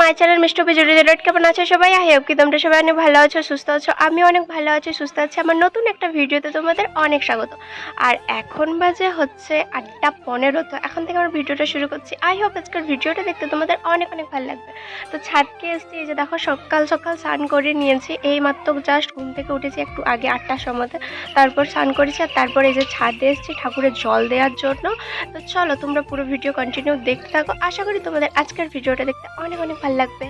My channel mister Bijuri dot কেমন আছো সবাই আই হোপ কি তোমরা সবাই অনেক ভালো আছো সুস্থ আছো আমি অনেক ভালো আছি সুস্থ আছি আমার নতুন একটা ভিডিওতে তোমাদের অনেক স্বাগত আর এখন বাজে হচ্ছে আটটা পনেরো তো এখন থেকে আমার ভিডিওটা শুরু করছি আই হোপ আজকের ভিডিওটা দেখতে তোমাদের অনেক অনেক ভালো লাগবে তো ছাদকে এসেছি এই যে দেখো সকাল সকাল স্নান করে নিয়েছি এই মাত্র জাস্ট ঘুম থেকে উঠেছি একটু আগে আটটার সময়তে তারপর স্নান করেছি আর তারপর এই যে ছাদে এসেছি ঠাকুরের জল দেওয়ার জন্য তো চলো তোমরা পুরো ভিডিও কন্টিনিউ দেখতে থাকো আশা করি তোমাদের আজকের ভিডিওটা দেখতে অনেক অনেক ভালো লাগবে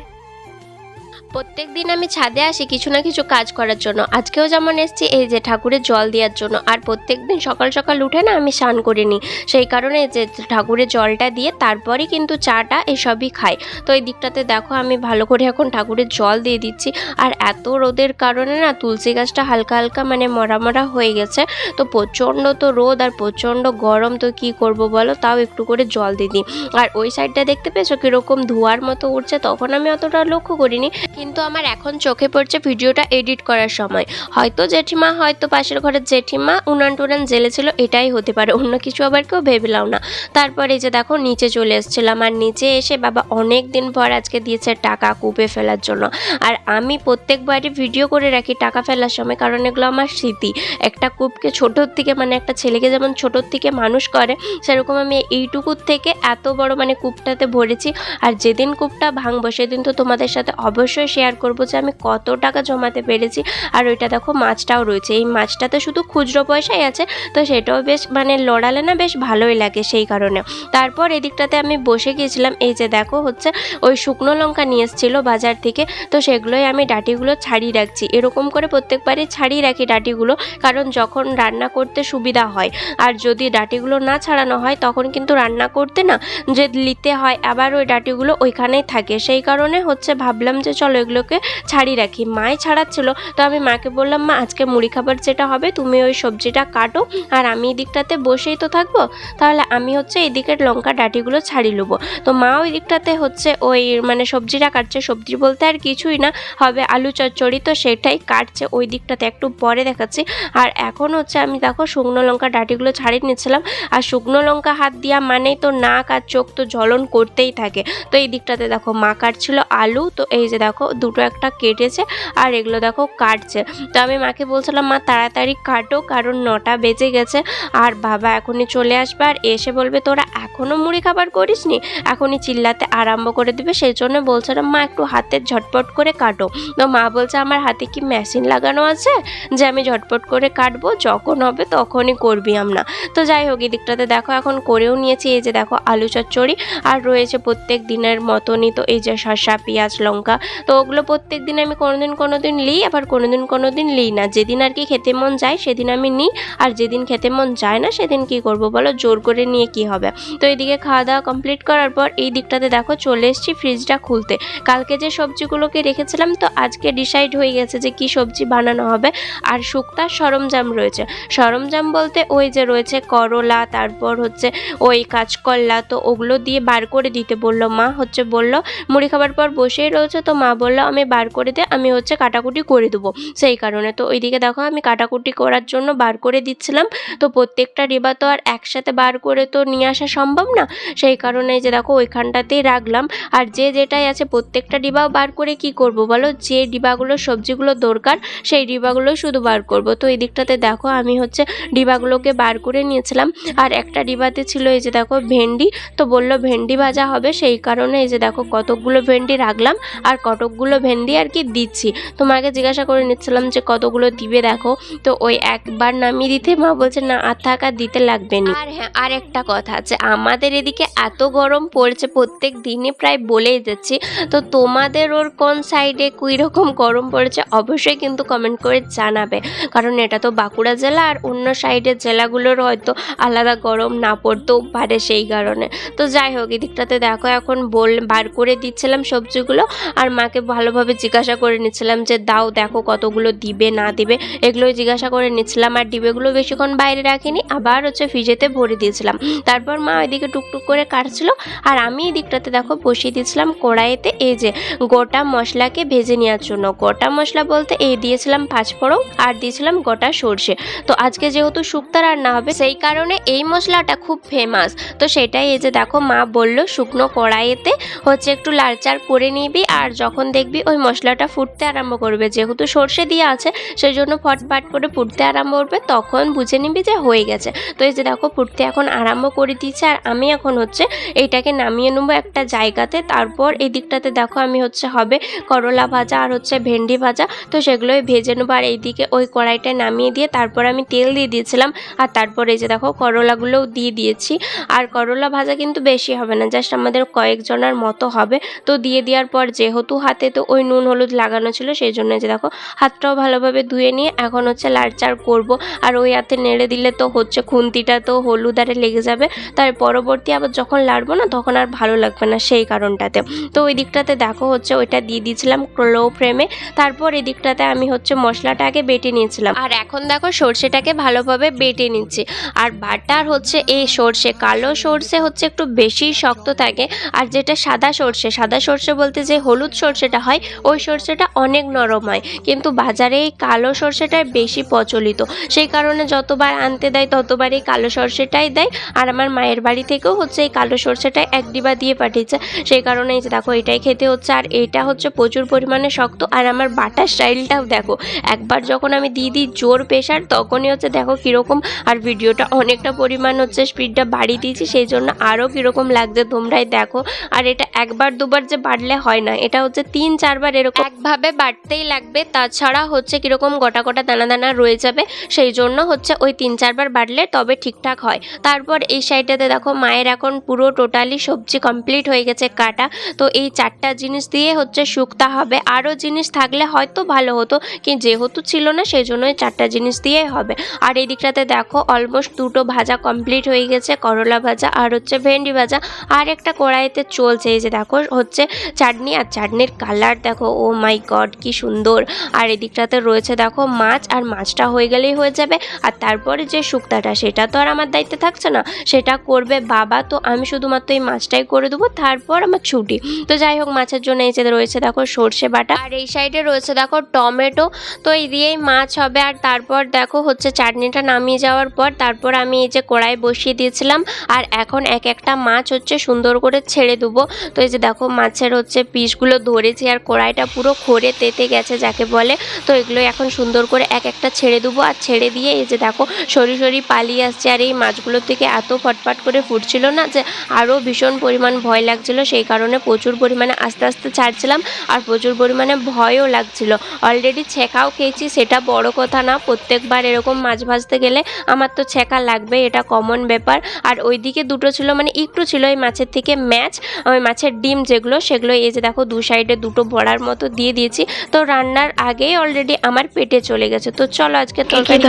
প্রত্যেক দিন আমি ছাদে আসি কিছু না কিছু কাজ করার জন্য। আজকেও যেমন এসেছি, এই যে ঠাকুরের জল দেওয়ার জন্য। আর প্রত্যেক দিন সকাল সকাল উঠে না আমি স্নান করে নিই। সেই কারণে যে ঠাকুরের জলটা দিয়ে তারপরেই কিন্তু চাটা এসবই খাই। তো এই দিকটাতে দেখো আমি ভালো করে এখন ঠাকুরের জল দিয়ে দিচ্ছি। আর এত রোদের কারণে না তুলসী গাছটা হালকা হালকা মানে মরা মরা হয়ে গেছে। তো প্রচণ্ড তো রোদ আর প্রচণ্ড গরম, তো কি করব বলো? তাও একটু করে জল দিয়ে দিই। আর ওই সাইডটা দেখতে পেয়েছ? কীরকম ধোয়ার মতো উঠছে, তখন আমি অতটা লক্ষ্য করিনি। কিন্তু আমার এখন চোখে পড়ছে ভিডিওটা এডিট করার সময়। হয়তো জেঠিমা, হয়তো পাশের ঘরের জেঠিমা উনান টুনান জেলেছিল এটাই হতে পারে। অন্য কিছু আবার কেউ ভেবেলাম না। তারপরে যে দেখো, নিচে চলে এসেছিলাম। আর নিচে এসে বাবা অনেক দিন পর আজকে দিয়েছে টাকা কূপে ফেলার জন্য। আর আমি প্রত্যেকবারই ভিডিও করে রাখি টাকা ফেলার সময়, কারণ এগুলো আমার স্মৃতি। একটা কূপকে ছোটোর থেকে মানে একটা ছেলেকে যেমন ছোটোর থেকে মানুষ করে, সেরকম আমি এইটুকুর থেকে এত বড় মানে কূপটাতে ভরেছি। আর যেদিন কূপটা ভাঙবো, সেদিন তো তোমাদের সাথে অবশ্যই শেয়ার করব যে আমি কত টাকা জমাতে পেরেছি। আর ওইটা দেখো, মাছটাও রয়েছে। এই মাছটাতে শুধু খুচরো পয়সাই আছে, তো সেটাও বেশ মানে লড়ালে না বেশ ভালোই লাগে সেই কারণে। তারপর এদিকটাতে আমি বসে গিয়েছিলাম, এই যে দেখো হচ্ছে, ওই শুকনো লঙ্কা নিয়ে এসেছিল বাজার থেকে, তো সেগুলোই আমি ডাটিগুলো ছাড়িয়ে রাখছি। এরকম করে প্রত্যেকবারই ছাড়িয়ে রাখি ডাটিগুলো, কারণ যখন রান্না করতে সুবিধা হয়, আর যদি ডাটিগুলো না ছাড়ানো হয়, তখন কিন্তু রান্না করতে না, যে নিতে হয়, আবার ওই ডাটিগুলো ওইখানেই থাকে। সেই কারণে হচ্ছে ভাবলাম যে চলো এগুলোকে ছাড়িয়ে রাখি। মাই ছাড়াচ্ছিল, তো আমি মাকে বললাম, মা, আজকে মুড়ি খাবার যেটা হবে, তুমি ওই সবজিটা কাটো আর আমি এই দিকটাতে বসেই তো থাকব। তাহলে আমি হচ্ছে এই দিকের লঙ্কা ডাটিগুলো ছাড়িয়ে নেব তো মা ওই দিকটাতে হচ্ছে ওই মানে সবজিটা কাটছে। সবজি বলতে আর কিছুই না, হবে আলু চচ্চড়ি তো সেটাই কাটছে ওই দিকটাতে একটু পরে দেখাচ্ছি। আর এখন হচ্ছে আমি দেখো শুকনো লঙ্কা ডাটিগুলো ছাড়িয়ে নিচ্ছিলাম আর শুকনো লঙ্কা হাত দেওয়া মানেই তো নাক আর চোখ তো জ্বলন করতেই থাকে। তো এই দিকটাতে দেখো মা কাটছিল আলু, তো এই যে দেখো দুটো একটা কেটেছে আর এগুলো দেখো কাটছে। তো আমি মাকে বলছিলাম, মা, তাড়াতাড়ি কাটো, কারণ নটা বেজে গেছে আর বাবা এখনই চলে আসবে আর এসে বলবে, তোরা এখনও মুড়ি খাবার করিস নি এখনই চিল্লাতে আরম্ভ করে দিবে। সেই জন্য বলছিলাম, মা, একটু হাতে ঝটপট করে কাটো। তো মা বলছে, আমার হাতে কি মেশিন লাগানো আছে যে আমি ঝটপট করে কাটবো? যখন হবে তখনই করবি আমরা। তো যাই হোক এই দিকটাতে দেখো এখন করেও নিয়েছি, এই যে দেখো আলু চচ্চড়ি। আর রয়েছে প্রত্যেক দিনের মতনই তো এই যে শসা, পেঁয়াজ, লঙ্কা। তো ওগুলো প্রত্যেক দিন আমি কোনোদিন কোনোদিন নিই আবার কোনোদিন কোনোদিন নিই না। যেদিন আর কি খেতে মন যায়, সেদিন আমি নিই। আর যেদিন খেতে মন যায় না, সেদিন কি করব বলো? জোর করে নিয়ে কি হবে? তো এদিকে খাওয়া দাওয়া কমপ্লিট করার পর এই দিকটাতে দেখো, চলে এসেছি ফ্রিজটা খুলতে। কালকে যে সবজিগুলোকে রেখেছিলাম তো, আজকে ডিসাইড হয়ে গেছে যে কি সবজি বানানো হবে। আর শুক্তার সরঞ্জাম রয়েছে। সরঞ্জাম বলতে ওই যে রয়েছে করলা, তারপর হচ্ছে ওই কাঁচকল্লা তো ওগুলো দিয়ে বার করে দিতে বলল। মা হচ্ছে বলল, মুড়ি খাবার পর বসেই রয়েছে? তো মা বলল আমি বার করে দে, আমি হচ্ছে কাটাকুটি করে দেবো। সেই কারণে তো ওইদিকে দেখো, আমি কাটাকুটি করার জন্য বার করে দিচ্ছিলাম। তো প্রত্যেকটা ডিবা তো আর একসাথে বার করে তো নিয়ে আসা সম্ভব না। সেই কারণে যে দেখো, ওইখানটাতেই রাখলাম। আর যে যেটাই আছে, প্রত্যেকটা ডিবাও বার করে কি করব বলো? যে ডিবাগুলো, সবজিগুলো দরকার, সেই ডিবাগুলোই শুধু বার করব। তো এই দিকটাতে দেখো, আমি হচ্ছে ডিবাগুলোকে বার করে নিয়েছিলাম। আর একটা ডিবাতে ছিল এই যে দেখো, ভেন্ডি। তো বলল, ভেন্ডি ভাজা হবে। সেই কারণে এই যে দেখো, কতকগুলো ভেন্ডি রাখলাম। আর কতকগুলো ভেন্ডি আর কি দিচ্ছি। তো মাকে জিজ্ঞাসা করে নিচ্ছিলাম যে কতগুলো দিবে দেখো। তো ওই একবার নামিয়ে দিতে মা বলছে, না আর থাকা দিতে লাগবে না। আর হ্যাঁ আর একটা কথা যে আমাদের এদিকে এত গরম পড়ছে, প্রত্যেক দিনই প্রায় বলেই যাচ্ছি তো তোমাদের ওর কোন সাইডে কুই রকম গরম পড়েছে অবশ্যই কিন্তু কমেন্ট করে জানাবে। কারণ এটা তো বাঁকুড়া জেলা আর অন্য সাইডের জেলাগুলোর হয়তো আলাদা গরম না পড়তেও পারে সেই কারণে। তো যাই হোক, এদিকটাতে দেখো এখন বল, বার করে দিচ্ছিলাম সবজিগুলো আর মাকে ভালোভাবে জিজ্ঞাসা করে নিচ্ছিলাম যে, দাও, দেখো কতগুলো দিবে, না দিবে? এগুলো জিজ্ঞাসা করে নিচ্ছিলাম আর ডিবেগুলো বেশিক্ষণ বাইরে রাখিনি, আবার হচ্ছে ফ্রিজেতে ভরে দিয়েছিলাম। তারপর মা ওইদিকে টুকটুক করে কাটছিল। আর আমি এই দিকটাতে দেখো বসিয়ে দিয়েছিলাম কড়াইতে এই যে গোটা মশলাকে ভেজে নেওয়ার জন্য। গোটা মশলা বলতে এই দিয়েছিলাম পাঁচফোড়ন আর দিয়েছিলাম গোটা সর্ষে। তো আজকে যেহেতু শুক্তা রান্না হবে, সেই কারণে এই মশলাটা খুব ফেমাস তো সেটাই এই যে দেখো মা বলল শুকনো কড়াইতে হচ্ছে একটু লালচার করে নিবি আর যখন দেখবি ওই মশলাটা ফুটতে আরম্ভ করবে। যেহেতু সর্ষে দিয়ে আছে, সেই জন্য ফটফট করে ফুটতে আরম্ভ করবে, তখন বুঝে নিবি যে হয়ে গেছে। তো এই যে দেখো ফুটতে এখন আরম্ভ করে দিয়েছে আর আমি এখন হচ্ছে এইটাকে নামিয়ে নেব একটা জায়গাতে। তারপর এই দিকটাতে দেখো আমি হচ্ছে হবে করলা ভাজা আর হচ্ছে ভেন্ডি ভাজা। তো সেগুলোই ভেজে নেব। আর এইদিকে ওই কড়াইটা নামিয়ে দিয়ে তারপর আমি তেল দিয়ে দিয়েছিলাম। আর তারপর এই যে দেখো করলাগুলোও দিয়ে দিয়েছি। আর করলা ভাজা কিন্তু বেশি হবে না, জাস্ট আমাদের কয়েকজনের মতো হবে। তো দিয়ে দেওয়ার পর যেহেতু হাতে তো ওই নুন হলুদ লাগানো ছিল, সেই জন্য যে দেখো হাতটাও ভালোভাবে ধুয়ে নিয়ে এখন হচ্ছে লাড়চাড় করব। আর ওই হাতে নেড়ে দিলে তো হচ্ছে খুন্তিটা তো হলুদ আরে লেগে যাবে। তার পরবর্তী আবার যখন লাড়বো না, তখন আর ভালো লাগবে না সেই কারণটাতে। তো ওই দিকটাতে দেখো হচ্ছে ওইটা দিয়ে দিয়েছিলাম লো ফ্লেমে তারপর এই দিকটাতে আমি হচ্ছে মশলাটা আগে বেটে নিয়েছিলাম। আর এখন দেখো সর্ষেটাকে ভালোভাবে বেটে নিচ্ছি। আর বাটার হচ্ছে এই সর্ষে, কালো সর্ষে হচ্ছে একটু বেশি শক্ত থাকে। আর যেটা সাদা সর্ষে সাদা সর্ষে বলতে যে হলুদ সর্ষেটা হয়, ওই সর্ষেটা অনেক নরম হয়। কিন্তু বাজারে এই কালো সর্ষেটাই বেশি প্রচলিত। সেই কারণে যতবার আনতে দেয় ততবার এই কালো সর্ষেটাই দেয়। আর আমার মায়ের বাড়ি থেকেও হচ্ছে কালো সর্ষেটাই এক ডিবা দিয়ে পাঠিয়েছে। সেই কারণে এই যে দেখো, এটাই খেতে হচ্ছে। আর এটা হচ্ছে প্রচুর পরিমাণে শক্ত। আর আমার বাটার স্টাইলটাও দেখো, একবার যখন আমি দিয়ে দিই জোর প্রেশার তখনই হচ্ছে দেখো কীরকম। আর ভিডিওটা অনেকটা পরিমাণ হচ্ছে স্পিডটা বাড়িয়ে দিয়েছি, সেই জন্য আরও কীরকম লাগছে তোমরাই দেখো। আর এটা একবার দুবার যে বাড়লে হয় না, এটা হচ্ছে তিন, চারবার এরকম একভাবে বাড়তেই লাগবে। তাছাড়া হচ্ছে কীরকম গোটা গোটা দানা দানা রয়ে যাবে, সেই জন্য হচ্ছে ওই তিন, চারবার বাড়লে তবে ঠিকঠাক হয়। তারপর এই সাইডটাতে দেখো, মায়ের এখন পুরো টোটালি সবজি কমপ্লিট হয়ে গেছে কাটা। তো এই চারটা জিনিস দিয়ে হচ্ছে শুক্তা হবে। আরও জিনিস থাকলে হয়তো ভালো হতো কি যেহেতু ছিল না সেই জন্য এই চারটা জিনিস দিয়েই হবে। আর এই দিকটাতে দেখো অলমোস্ট দুটো ভাজা কমপ্লিট হয়ে গেছে, করলা ভাজা আর হচ্ছে ভেন্ডি ভাজা। আর একটা কড়াইতে চলছে, এই যে দেখো, হচ্ছে চাটনি আর চাটনির কালার দেখো, ও মাই গড কি সুন্দর। আর এদিকটাতে রয়েছে দেখো, মাছ, আর মাছটা হয়ে গেলেই হয়ে যাবে। আর তারপরে যে শুক্তাটা, সেটা তো আর আমার দায়িত্বে থাকছে না, সেটা করবে বাবা। তো আমি শুধুমাত্র এই মাছটাই করে দেবো, তারপর আমার ছুটি। তো যাই হোক, মাছের জন্য এই যে রয়েছে দেখো সর্ষে বাটা, আর এই সাইডে রয়েছে দেখো টমেটো। তো এই দিয়েই মাছ হবে, আর তারপর দেখো হচ্ছে চাটনিটা নামিয়ে যাওয়ার পর তারপর আমি এই যে কড়াই বসিয়ে দিয়েছিলাম, আর এখন এক একটা মাছ হচ্ছে সুন্দর করে ছেড়ে দেবো। তো এই যে দেখো মাছের হচ্ছে পিসগুলো ধরেছি, আর কড়াইটা পুরো খড়ে তেতে গেছে যাকে বলে। তো এগুলো এখন সুন্দর করে এক একটা ছেড়ে দেবো, আর ছেড়ে দিয়ে এই যে দেখো সরি সরি পালিয়ে আসছে, আর এই মাছগুলোর থেকে এত ফটফট করে ফুটছিল না যে আরও ভীষণ পরিমাণ ভয় লাগছিল সেই কারণে প্রচুর পরিমাণে আস্তে আস্তে ছাড়ছিলাম আর প্রচুর পরিমাণে ভয়ও লাগছিল। অলরেডি ছেঁকাও খেয়েছি সেটা বড় কথা না প্রত্যেকবার এরকম মাছ ভাজতে গেলে আমার তো ছেঁকা লাগবে এটা কমন ব্যাপার। আর ওইদিকে দুটো ছিল মানে একটু ছিল ওই মাছের থেকে ম্যাচ ওই মাছের ডিম যেগুলো সেগুলো এই যে দেখো দু সাইডে দুটো বড়ার মতো দিয়ে দিয়েছি। তো রান্নার আগেই অলরেডি আমার পেটে চলে গেছে। তো চলো আজকে তরকারি।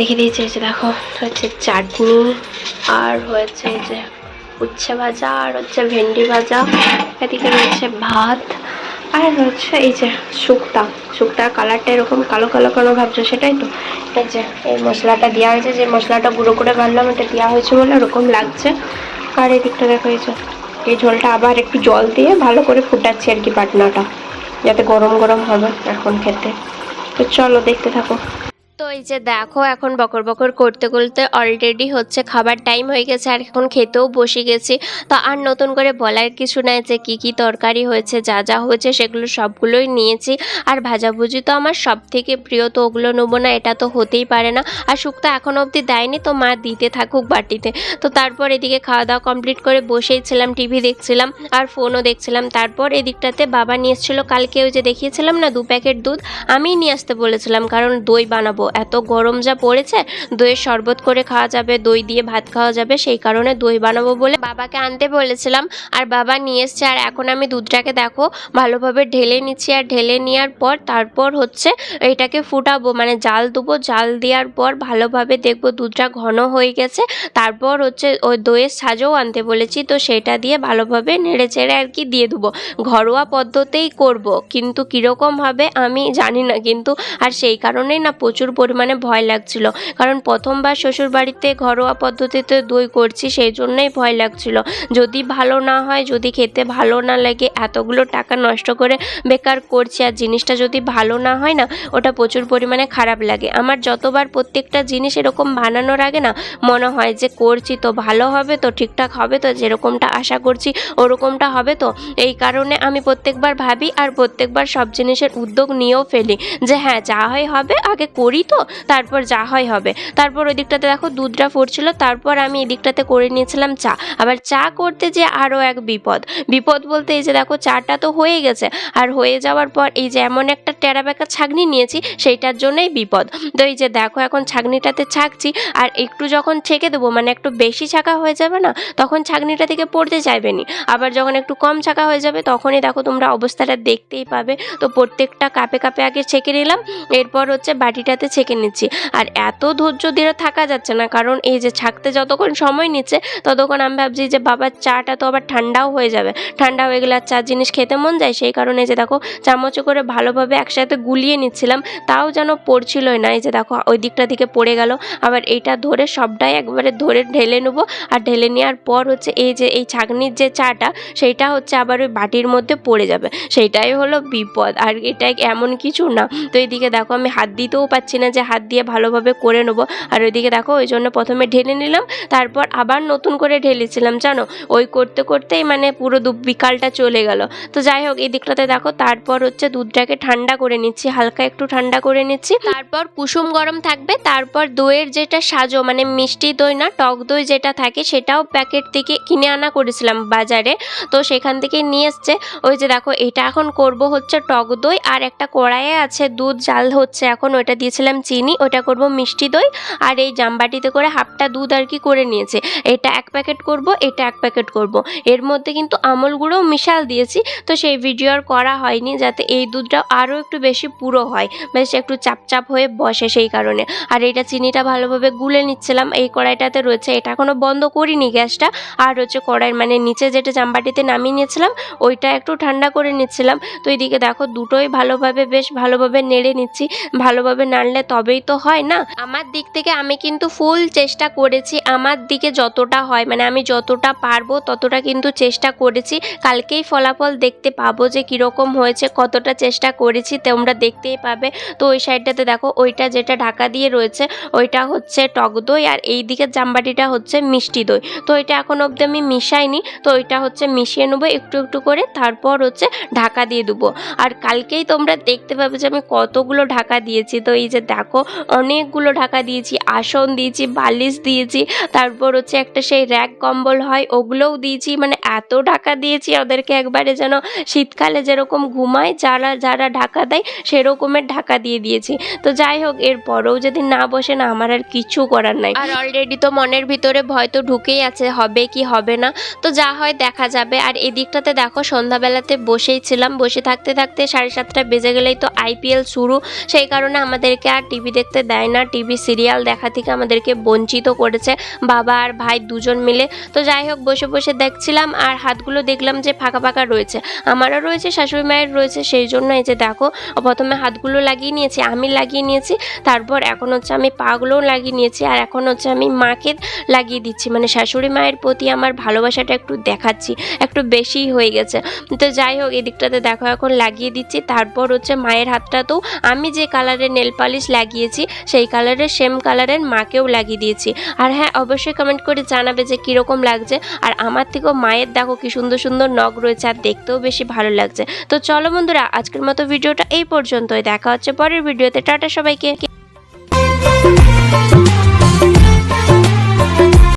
দেখে দিয়েছে দেখো হচ্ছে চাটনি আর হয়েছে যে উচ্ছে ভাজা আর হচ্ছে ভেন্ডি ভাজা। এদিকে রয়েছে ভাত আর হচ্ছে এই যে শুক্তা। শুক্তার কালারটা এরকম কালো কালো কেন ভাবছ সেটাই তো? এই যে এই মশলাটা দেওয়া হয়েছে, যে মশলাটা গুঁড়ো করে ভাবলাম এটা দেওয়া হয়েছে বলে ওরকম লাগছে। আর এই দিকটা দেখো এই যে, এই ঝোলটা আবার একটু জল দিয়ে ভালো করে ফুটাচ্ছি আর কি পাটনাটা যাতে গরম গরম হবে এখন খেতে। তো চলো দেখতে থাকো। তো এই যে দেখো, এখন বকর বকর করতে করতে অলরেডি হচ্ছে খাবার টাইম হয়ে গেছে, আর এখন খেতেও বসে গেছি। তো আর নতুন করে বলার কিছু নাই যে কি কি তরকারি হয়েছে, যা যা হয়েছে, সেগুলো সবগুলোই নিয়েছি। আর ভাজাভুজি তো আমার সব থেকে প্রিয়, তো ওগুলো নেব না, এটা তো হতেই পারে না। আর শুক্তো এখনও অবধি দেয়নি, তো মা দিতে থাকুক বাটিতে। তো তারপর এদিকে খাওয়া দাওয়া কমপ্লিট করে বসেই ছিলাম টিভি দেখছিলাম, আর ফোনও দেখছিলাম। তারপর এদিকটাতে বাবা নিয়ে এসেছিল, কালকে ওই যে দেখিয়েছিলাম না, দু প্যাকেট দুধ, আমিই নিয়ে আসতে বলেছিলাম, কারণ দই বানাবো। এত গরম যা পড়েছে দইয়ের শরবত করে খাওয়া যাবে, দই দিয়ে ভাত খাওয়া যাবে, সেই কারণে দই বানাবো বলে বাবাকে আনতে বলেছিলাম। আর বাবা নিয়ে এসছে, আর এখন আমি দুধটাকে দেখো, ভালোভাবে ঢেলে নিচ্ছি। আর ঢেলে নেওয়ার পর, তারপর হচ্ছে এটাকে ফুটাবো মানে জাল দেবো, জাল দেওয়ার পর ভালোভাবে দেখব দুধটা ঘন হয়ে গেছে। তারপর হচ্ছে ওই দইয়ের সাজও আনতে বলেছি, তো সেটা দিয়ে ভালোভাবে নেড়ে চেড়ে আর কি দিয়ে দেবো। ঘরোয়া পদ্ধতিতেই করব, কিন্তু কীরকম হবে আমি জানি না, কিন্তু আর সেই কারণেই না প্রচুর পরিমাণে ভয় লাগছিল। কারণ প্রথমবার শ্বশুর বাড়িতে ঘরোয়া পদ্ধতিতে দই করছি, সেই জন্যই ভয় লাগছিল। যদি ভালো না হয়, যদি খেতে ভালো না লাগে, এতগুলো টাকা নষ্ট করে বেকার করছি আর জিনিসটা যদি ভালো না হয় না, ওটা প্রচুর পরিমাণে খারাপ লাগে। আমার যতবার প্রত্যেকটা জিনিস এরকম বানানোর আগে না মনে হয় যে, করছি তো ভালো হবে তো, ঠিকঠাক হবে তো, যেরকমটা আশা করছি ওরকমটা হবে তো। এই কারণে আমি প্রত্যেকবার ভাবি আর প্রত্যেকবার সব জিনিসের উদ্যোগ নিয়েও ফেলি যে হ্যাঁ যা হয় হবে, আগে করি। তো, তারপর যা হয় হবে। তারপর ওই দিকটাতে দেখো দুধটা ফুটছিল, তারপর আমি এদিকটাতে করে নিয়েছিলাম চা। আবার চা করতে যে আরও এক বিপদ। বিপদ বলতে এই যে দেখো চাটা তো হয়ে গেছে, আর হয়ে যাওয়ার পর এই যে এমন একটা টেরা বেঁকা ছাগনি নিয়েছি, সেইটার জন্যই বিপদ। তো এই যে দেখো এখন ছাগনিটাতে ছাকছি, আর একটু যখন ছেঁকে দেবো মানে একটু বেশি ছাকা হয়ে যাবে না, তখন ছাগনিটা থেকে পড়তে চাইবে নি। আবার যখন একটু কম ছাকা হয়ে যাবে, তখনই দেখো তোমরা অবস্থাটা দেখতেই পাবে। তো প্রত্যেকটা কাপে কাপে আগে ছেঁকে নিলাম, এরপর হচ্ছে বাটিটাতে ছেঁকে নিচ্ছি। আর এত ধৈর্য ধীরে থাকা যাচ্ছে না, কারণ এই যে ছাকতে যতক্ষণ সময় নিচ্ছে, ততক্ষণ আমি ভাবছি যে বাবার চাটা তো আবার ঠান্ডাও হয়ে যাবে। ঠান্ডা হয়ে গেলে আর চা জিনিস খেতে মন যায়? সেই কারণে যে দেখো, চামচে করে ভালোভাবে একসাথে গুলিয়ে নিচ্ছিলাম, তাও যেন পড়ছিলই না। এই যে দেখো, ওই দিকটা থেকে পড়ে গেল। আবার এইটা ধরে সবটাই একবারে ধরে ঢেলে নেব। আর ঢেলে নেওয়ার পর হচ্ছে এই যে, এই ছাগনির যে চাটা, সেইটা হচ্ছে আবার ওই বাটির মধ্যে পড়ে যাবে। সেইটাই হলো বিপদ। আর এটা এমন কিছু না। তো এইদিকে দেখো, আমি হাত দিতেও পাচ্ছি না যে হাত দিয়ে ভালোভাবে করে নেব। আর ওইদিকে দেখো, ওই জন্য প্রথমে ঢেলে নিলাম, তারপর আবার নতুন করে ঢেলেছিলাম, জানো? ওই করতে করতেই মানে পুরো বিকালটা চলে গেল। তো যাই হোক, এই দিকটাতে দেখো, তারপর হচ্ছে দুধটাকে ঠান্ডা করে নিচ্ছি, হালকা একটু ঠান্ডা করে নিচ্ছি। তারপর কুসুম গরম থাকবে, তারপর দইয়ের যেটা সাজো মানে মিষ্টি দই না, টক দই যেটা থাকে, সেটাও প্যাকেট থেকে কিনে আনা করেছিলাম বাজারে। তো সেখান থেকে নিয়ে এসছে। ওই যে দেখো, এটা এখন করব হচ্ছে টক দই, আর একটা কড়াইয়ে আছে দুধ, জাল হচ্ছে এখন ওটা দিয়েছিলাম চিনি, ওটা করব মিষ্টি দই, আর এই জামবাটিতে করে হাফটা দুধ আর কি করে নিয়েছে। এটা এক প্যাকেট করব, এটা এক প্যাকেট করব। এর মধ্যে কিন্তু আমল গুঁড়োও মিশাল দিয়েছি, তো সেই ভিডিও আর করা হয়নি যাতে এই দুধটা আরও একটু বেশি পুরো হয়, বেশ একটু চাপচাপ হয়ে বসে সেই কারণে। আর এটা চিনিটা ভালোভাবে গুলে নিচ্ছিলাম, এই কড়াইটাতে রয়েছে, এটা এখনও বন্ধ করিনি গ্যাসটা, আর হচ্ছে কড়াই মানে নিচে যেটা জামবাটিতে নামিয়ে নিয়েছিলাম, ওইটা একটু ঠান্ডা করে নিচ্ছিলাম। তো এইদিকে দেখো দুটোই ভালোভাবে, বেশ ভালোভাবে নেড়ে নিচ্ছি, ভালোভাবে নাড়লে তবেই তো হয় না। আমার দিক থেকে আমি কিন্তু ফুল চেষ্টা করেছি, আমার দিকে যতটা হয় মানে আমি যতটা পারব ততটা কিন্তু চেষ্টা করেছি। কালকেই ফলাফল দেখতে পাবো যে কীরকম হয়েছে, কতটা চেষ্টা করেছি, তোমরা দেখতেই পাবে। তো ওই সাইডটাতে দেখো, ওইটা যেটা ঢাকা দিয়ে রয়েছে, ওইটা হচ্ছে টক দই আর এই দিকের জামবাটিটা হচ্ছে মিষ্টি দই। তো এটা এখন অবধি আমি মিশাইনি, তো ওইটা হচ্ছে মিশিয়ে নেব, একটু একটু করে, তারপর হচ্ছে ঢাকা দিয়ে দেবো। আর কালকেই তোমরা দেখতে পাবে যে আমি কতগুলো ঢাকা দিয়েছি, তো এই যে দেখো অনেকগুলো ঢাকা দিয়েছি, আসন দিয়েছি, বালিশ দিয়েছি। তারপর হচ্ছে একটা সেই র্যাক কম্বল হয়, ওগুলোও দিয়েছি। মানে এত ঢাকা দিয়েছি ওদেরকে একবারে যেন শীতকালে যেরকম ঘুমায়, যারা যারা ঢাকা দেয় সেরকমের ঢাকা দিয়ে দিয়েছি। তো যাই হোক, এরপরেও যদি না বসে না, আমার আর কিছু করার নাই। আর অলরেডি তো মনের ভিতরে ভয় তো ঢুকেই আছে, হবে কি, হবে না। তো যা হয় দেখা যাবে। আর এদিকটাতে দেখো, সন্ধ্যাবেলাতে বসেই ছিলাম। বসে থাকতে থাকতে সাড়ে সাতটা বেজে গেলেই তো আইপিএল শুরু। সেই কারণে আমাদেরকে আর টিভি দেখতে দেয় না। টিভি সিরিয়াল দেখা থেকে আমাদেরকে বঞ্চিত করেছে বাবা আর ভাই দুজন মিলে। তো যাই হোক, বসে বসে দেখছিলাম আর হাতগুলো দেখলাম যে ফাঁকা ফাঁকা রয়েছে। আমারও রয়েছে, শাশুড়ি মায়ের রয়েছে, সেই জন্য এই যে দেখো, প্রথমে হাতগুলো লাগিয়ে নিয়েছি, আমি লাগিয়ে নিয়েছি, তারপর এখন হচ্ছে আমি পাগুলোও লাগিয়ে নিয়েছি আর এখন হচ্ছে আমি মাকে লাগিয়ে দিচ্ছি। মানে শাশুড়ি মায়ের প্রতি আমার ভালোবাসাটা একটু দেখাচ্ছি, একটু বেশিই হয়ে গেছে। তো যাই হোক, এদিকটাতে দেখো, এখন লাগিয়ে দিচ্ছি, তারপর হচ্ছে মায়ের হাতটাতেও আমি যে কালারের নেল পালিশ লাগিয়েছি, সেই কালারের সেম কালারের মাকেও লাগিয়ে দিয়েছি। আর হ্যাঁ অবশ্যই কমেন্ট করে জানাবে যে কীরকম লাগছে। আর আমার থেকেও মায়ের দেখো কি সুন্দর সুন্দর নখ রয়েছে আর দেখতেও বেশি ভালো লাগছে। তো চলো বন্ধুরা, আজকের মতো ভিডিওটা এই পর্যন্তই। দেখা হচ্ছে পরের ভিডিওতে। টাটা সবাইকে।